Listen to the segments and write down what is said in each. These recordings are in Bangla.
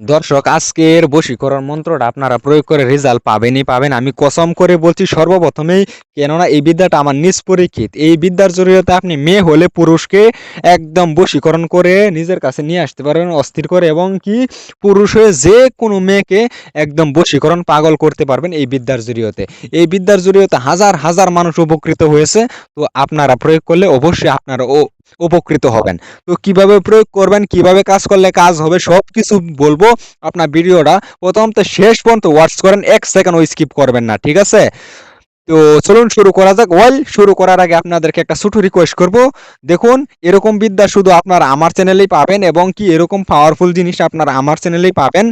দর্শক, আজকের বশীকরণ মন্ত্রটা আপনারা প্রয়োগ করে রেজাল্ট পাবেনই পাবেন। আমি কসম করে বলছি, সর্বপ্রথমেই কেননা এই বিদ্যাটা আমার নিজ পরীক্ষিত। এই বিদ্যার জরিয়তে আপনি মেয়ে হলে পুরুষকে একদম বশীকরণ করে নিজের কাছে নিয়ে আসতে পারবেন অস্থির করে এবং কি পুরুষ হয়ে যে কোনো মেয়েকে একদম বশীকরণ পাগল করতে পারবেন এই বিদ্যার জরিয়তে এই বিদ্যার জরিয়তে হাজার হাজার মানুষ উপকৃত হয়েছে। তো আপনারা প্রয়োগ করলে অবশ্যই আপনারা ও উপকৃত হবেন। তো কীভাবে প্রয়োগ করবেন, কীভাবে কাজ করলে কাজ হবে সব কিছু বলব আপনার ভিডিওটা। প্রথম তো শেষ পর্যন্ত ওয়াচ করেন, এক সেকেন্ড ওই স্কিপ করবেন না, ঠিক আছে? তো চলুন শুরু করা যাক। ওয়েল শুরু করার আগে আপনাদেরকে একটা ছোট রিকোয়েস্ট করব। দেখুন, এরকম বিদ্যা শুধু আপনারা আমার চ্যানেলেই পাবেন এবং কি এরকম পাওয়ারফুল জিনিস আপনারা আমার চ্যানেলেই পাবেন,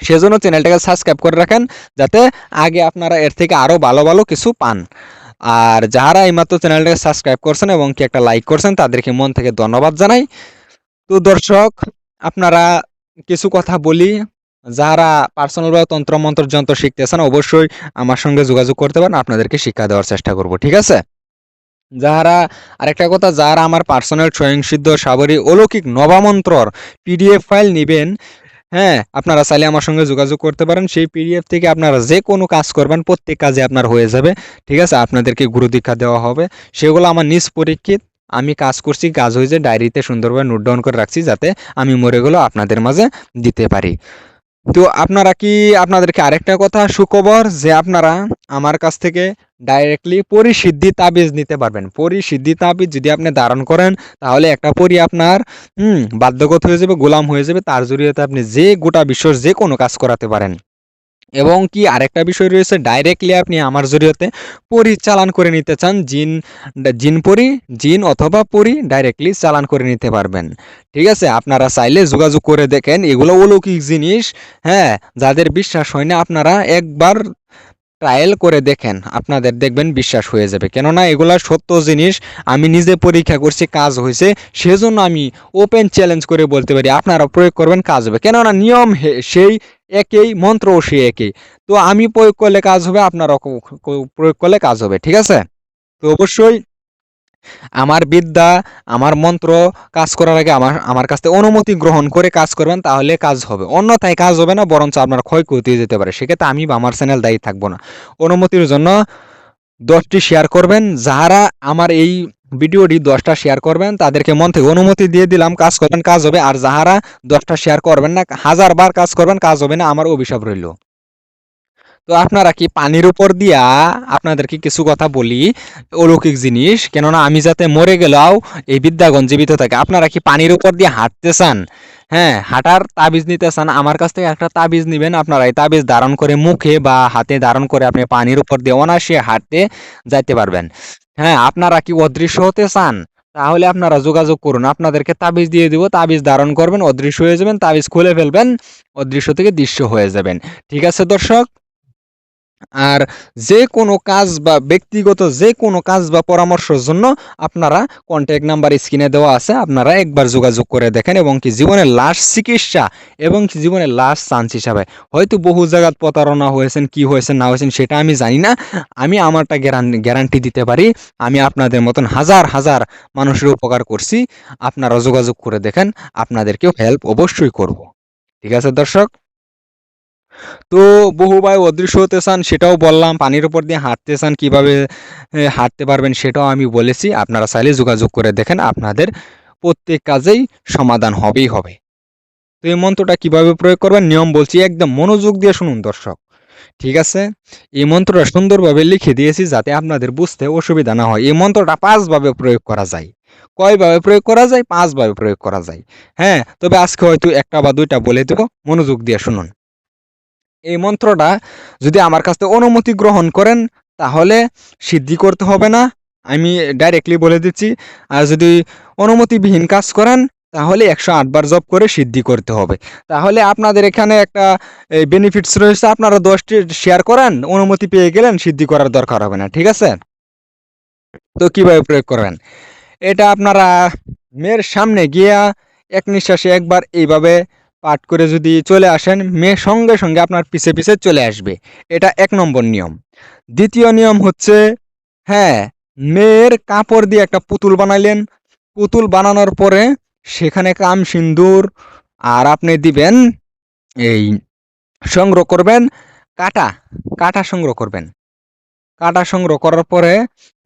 সেজন্য চ্যানেলটাকে সাবস্ক্রাইব করে রাখেন, যাতে আগে আপনারা এর থেকে আরও ভালো ভালো কিছু পান। আর যারা এইমাত্র চ্যানেলটাকে সাবস্ক্রাইব করছেন এবং কি একটা লাইক করছেন, তাদেরকে মন থেকে ধন্যবাদ জানাই। তো দর্শক, আপনারা কিছু কথা বলি। যারা পার্সোনালভাবে তন্ত্র মন্ত্র যন্ত্র শিখতেছেন, অবশ্যই আমার সঙ্গে যোগাযোগ করতে পারেন। আপনাদেরকে শিক্ষা দেওয়ার চেষ্টা করব, ঠিক আছে? যারা আরেকটা কথা যারা আমার পার্সোনাল স্বয়ংসিদ্ধ, সাবরী, অলৌকিক নবামন্ত্রর পিডিএফ ফাইল নেবেন হ্যাঁ আপনারা চাইলে আমার সঙ্গে যোগাযোগ করতে পারেন। সেই পিডিএফ থেকে আপনারা যে কোনো কাজ করবেন, প্রত্যেক কাজে আপনার হয়ে যাবে। ঠিক আছে? আপনাদেরকে গুরু দীক্ষা দেওয়া হবে। সেগুলো আমার নিজ পরীক্ষিত। আমি কাজ করছি, কাজ হয়েছে, ডায়েরিতে সুন্দরভাবে নোট ডাউন করে রাখছি যাতে আমি মরে গেলেও আপনাদের মাঝে দিতে পারি। তো আপনারা কি আপনাদেরকে আরেকটা কথা সুখবর যে আপনারা আমার কাছ থেকে ডাইরেক্টলি পরিসিদ্ধি তাবিজ নিতে পারবেন। পরিসিদ্ধি তাবিজ যদি আপনি ধারণ করেন, তাহলে একটা পরি আপনার, হুম, বাধ্যগত হয়ে যাবে, গোলাম হয়ে যাবে, তার জরিয়তে আপনি যে গোটা বিশ্বর যে কোনো কাজ করাতে পারেন। এবং কি আরেকটা বিষয় রয়েছে ডাইরেক্টলি আপনি আমার জরিয়তে পরিচালন করে নিতে চান, জিন জিন পরি, জিন অথবা পরি ডাইরেক্টলি চালান করে নিতে পারবেন। ঠিক আছে, আপনারা চাইলে যোগাযোগ করে দেখেন, এগুলো অলৌকিক জিনিস হ্যাঁ যাদের বিশ্বাস হয় না, আপনারা একবার ট্রায়াল করে দেখেন, আপনাদের দেখবেন বিশ্বাস হয়ে যাবে। কেননা এগুলা সত্য জিনিস, আমি নিজে পরীক্ষা করছি, কাজ হয়েছে, সেজন্য আমি ওপেন চ্যালেঞ্জ করে বলতে পারি আপনারা প্রয়োগ করবেন, কাজ হবে। কেননা নিয়ম সেই একই মন্ত্রও সেই একই। তো আমি প্রয়োগ করলে কাজ হবে আপনারা প্রয়োগ করলে কাজ হবে, ঠিক আছে? তো অবশ্যই আমার বিদ্যা, আমার মন্ত্র কাজ করার আগে আমার আমার কাছ থেকে অনুমতি গ্রহণ করে কাজ করবেন, তাহলে কাজ হবে। অন্যথায় কাজ হবে না, বরঞ্চ আপনার ক্ষয়ক্ষতি যেতে পারে। সেক্ষেত্রে আমি বা আমার চ্যানেল দায়ী থাকব না। অনুমতির জন্য দশটি শেয়ার করবেন যারা আমার এই ভিডিওটি দশটা শেয়ার করবেন, তাদেরকে মন থেকে অনুমতি দিয়ে দিলাম, কাজ করবেন কাজ হবে, আর যাহারা দশটা শেয়ার করবেন না, হাজারবার কাজ করবেন, কাজ হবে না, আমার অভিশাপ রইল। তো আপনারা কি পানির উপর দিয়া আপনাদেরকে কিছু কথা বলি? অলৌকিক জিনিস, কেননা আমি যাতে মরে গেলেও এই বিদ্যাগণ জীবিত থাকে। আপনারা কি পানির উপর দিয়ে হাঁটতে চান? হ্যাঁ হাঁটার তাবিজ নিতে চান। আমার কাছ থেকে একটা তাবিজ নেবেন। আপনারা এই তাবিজ ধারণ করে মুখে বা হাতে ধারণ করে আপনি পানির উপর দিয়ে অনায়াসে হাঁটতে যাইতে পারবেন। হ্যাঁ আপনারা কি অদৃশ্য হতে চান? তাহলে আপনারা যোগাযোগ করুন। আপনাদেরকে তাবিজ দিয়ে দিব। তাবিজ ধারণ করবেন, অদৃশ্য হয়ে যাবেন, তাবিজ খুলে ফেলবেন, অদৃশ্য থেকে দৃশ্য হয়ে যাবেন। ঠিক আছে দর্শক? আর যে কোনো কাজ বা ব্যক্তিগত যে কোনো কাজ বা পরামর্শের জন্য আপনারা কন্ট্যাক্ট নাম্বার স্ক্রিনে দেওয়া আছে, আপনারা একবার যোগাযোগ করে দেখেন এবং কি জীবনের লাস্ট চিকিৎসা এবং কি জীবনের লাস্ট চান্স হিসাবে। হয়তো বহু জায়গায় প্রতারণা হয়েছেন, কি হয়েছে না হয়েছেন, সেটা আমি জানি না। আমি আমারটা গ্যারান্টি দিতে পারি। আমি আপনাদের মতন হাজার হাজার মানুষের উপকার করছি। আপনারা যোগাযোগ করে দেখেন। আপনাদেরকেও হেল্প অবশ্যই করব। ঠিক আছে দর্শক? তো বহু ভাই অদৃশ্য হতে চান, সেটাও বললাম। পানির উপর দিয়ে হাঁটতে চান, কীভাবে হাঁটতে পারবেন সেটাও আমি বলেছি। আপনারা চাইলে যোগাযোগ করে দেখেন, আপনাদের প্রত্যেক কাজেই সমাধান হবেই হবে। তো এই মন্ত্রটা কীভাবে প্রয়োগ করবেন? নিয়ম বলছি, একদম মনোযোগ দিয়ে শুনুন দর্শক। ঠিক আছে? এই মন্ত্রটা সুন্দরভাবে লিখে দিয়েছি যাতে আপনাদের বুঝতে অসুবিধা না হয়। এই মন্ত্রটা পাঁচভাবে প্রয়োগ করা যায়। কয়ভাবে প্রয়োগ করা যায়? পাঁচভাবে প্রয়োগ করা যায়। হ্যাঁ? তবে আজকে হয়তো একটা বা দুইটা বলে দেবো। মনোযোগ দিয়ে শুনুন। এই মন্ত্রটা যদি আমার কাছ থেকে অনুমতি গ্রহণ করেন, তাহলে সিদ্ধি করতে হবে না। আমি ডাইরেক্টলি বলে দিচ্ছি, আর যদি অনুমতিবিহীন কাজ করেন, তাহলে একশো আটবার জব করে সিদ্ধি করতে হবে। তাহলে আপনাদের এখানে একটা বেনিফিটস রয়েছে, আপনারা দশটি শেয়ার করেন, অনুমতি পেয়ে গেলেন, সিদ্ধি করার দরকার হবে না, ঠিক আছে? তো কীভাবে প্রয়োগ করবেন? এটা আপনারা মেয়ের সামনে গিয়া এক নিঃশ্বাসে একবার এইভাবে পাঠ করে যদি চলে আসেন, মেয়ে সঙ্গে সঙ্গে আপনার পিছে পিছে চলে আসবে। এটা এক নম্বর নিয়ম। দ্বিতীয় নিয়ম হচ্ছে হ্যাঁ মেয়ের কাপড় দিয়ে একটা পুতুল বানাইলেন। পুতুল বানানোর পরে সেখানে কাম সিন্দুর আর আপনি দিবেন এই সংগ্রহ করবেন কাটা কাটা সংগ্রহ করবেন। কাটা সংগ্রহ করার পরে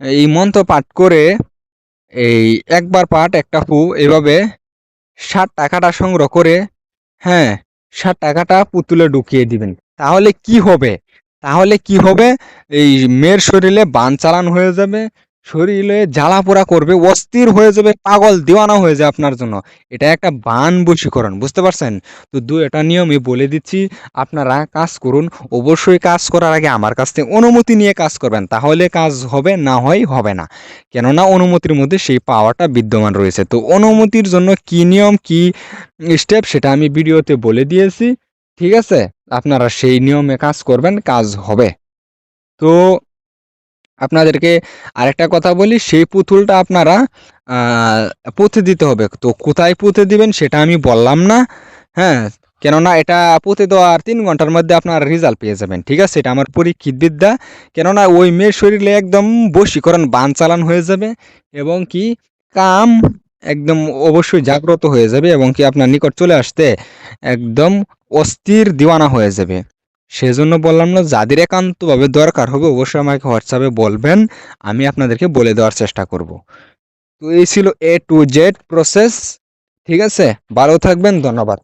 এই মন্ত্র পাঠ করে এই একবার পাঠ, একটা ফু এভাবে ষাট টাকাটা সংগ্রহ করে হ্যাঁ সার টাকাটা পুতুলে ঢুকিয়ে দিবেন। তাহলে কি হবে? তাহলে কি হবে? এই মেয়ের শরীরে বান চালান হয়ে যাবে শরীরে জ্বালা পোড়া করবে, অস্থির হয়ে যাবে, পাগল, দিওয়ানা হয়ে যাবে আপনার জন্য। এটা একটা বান বশীকরণ, বুঝতে পারছেন? তো দু, এটা নিয়মই বলে দিচ্ছি, আপনারা কাজ করুন, অবশ্যই কাজ করার আগে আমার কাছ থেকে অনুমতি নিয়ে কাজ করবেন, তাহলে কাজ হবে, না হয় হবে না। কেননা অনুমতির মধ্যে সেই পাওয়ারটা বিদ্যমান রয়েছে। তো অনুমতির জন্য কি নিয়ম, কি স্টেপ, সেটা আমি ভিডিওতে বলে দিয়েছি, ঠিক আছে? আপনারা সেই নিয়মে কাজ করবেন, কাজ হবে। তো আপনাদেরকে আরেকটা কথা বলি, সেই পুতুলটা আপনারা পুঁতে দিতে হবে। তো কোথায় পুঁতে দিবেন সেটা আমি বললাম না হ্যাঁ? কেননা এটা পুঁতে দেওয়ার তিন ঘণ্টার মধ্যে আপনার রেজাল্ট পেয়ে যাবেন, ঠিক আছে? এটা আমার পরীক্ষিত বিদ্যা কেননা ওই মেয়ের শরীরে একদম বশীকরণ, বান চালান হয়ে যাবে এবং কি কাম একদম অবশ্যই জাগ্রত হয়ে যাবে এবং কি আপনার নিকট চলে আসতে একদম অস্থির দিওয়ানা হয়ে যাবে। সেজন্য বললাম না, যাদের একান্তভাবে দরকার হবে অবশ্যই আমাকে হোয়াটসঅ্যাপে বলবেন, আমি আপনাদেরকে বলে দেওয়ার চেষ্টা করব। তো এই ছিল এ টু জেড প্রসেস ঠিক আছে? ভালো থাকবেন, ধন্যবাদ।